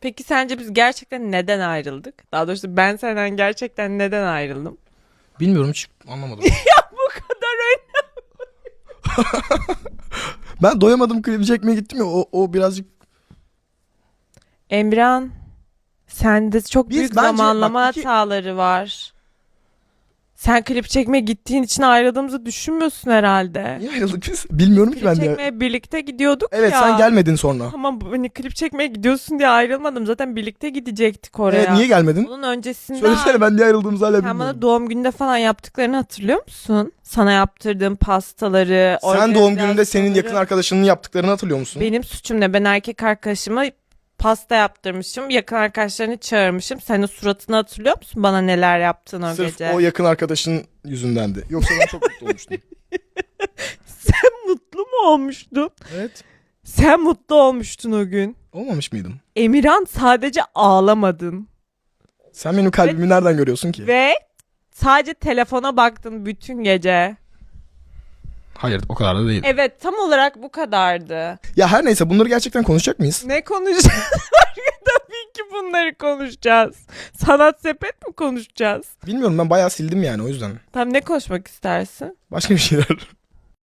Peki sence biz gerçekten neden ayrıldık? Daha doğrusu ben senden gerçekten neden ayrıldım? Bilmiyorum hiç anlamadım. Bu kadar öyle. ben doyamadım klibi çekmeye gittim ya o, o birazcık Emran, sende çok Biz büyük bence- zamanlama bak iki- hataları var. Sen klip çekmeye gittiğin için ayrıldığımızı düşünmüyorsun herhalde. niye ayrıldık biz? Bilmiyorum ki Klip ben de. çekmeye birlikte gidiyorduk Evet ya. sen gelmedin sonra. Ama bu- hani klip çekmeye gidiyorsun diye ayrılmadım. Zaten birlikte gidecektik oraya. Evet niye gelmedin? Onun öncesinde Söylesene ben niye ayrıldığımızı hala sen bilmiyorum. bana doğum gününde falan yaptıklarını hatırlıyor musun? Sana yaptırdığım pastaları, Sen doğum gününde senin yakın organizasyonları. arkadaşının yaptıklarını hatırlıyor musun? Benim suçum ne? Ben erkek arkadaşıma pasta yaptırmışım. Yakın arkadaşlarını çağırmışım. Senin suratını hatırlıyor musun? Bana neler yaptın o Sırf gece. o yakın arkadaşın yüzündendi. Yoksa ben çok mutlu olmuştum. Sen mutlu mu olmuştun? Evet. Sen mutlu olmuştun o gün. Olmamış mıydım? Emirhan sadece ağlamadın. Sen benim kalbimi nereden görüyorsun ki? Ve sadece telefona baktın bütün gece. Hayır o kadar da değil. Evet tam olarak bu kadardı. Ya her neyse bunları gerçekten konuşacak mıyız? Ne konuşacağız? Tabii ki bunları konuşacağız. Sanat sepet mi konuşacağız? Bilmiyorum ben bayağı sildim yani o yüzden. Tam ne konuşmak istersin? Başka bir şeyler.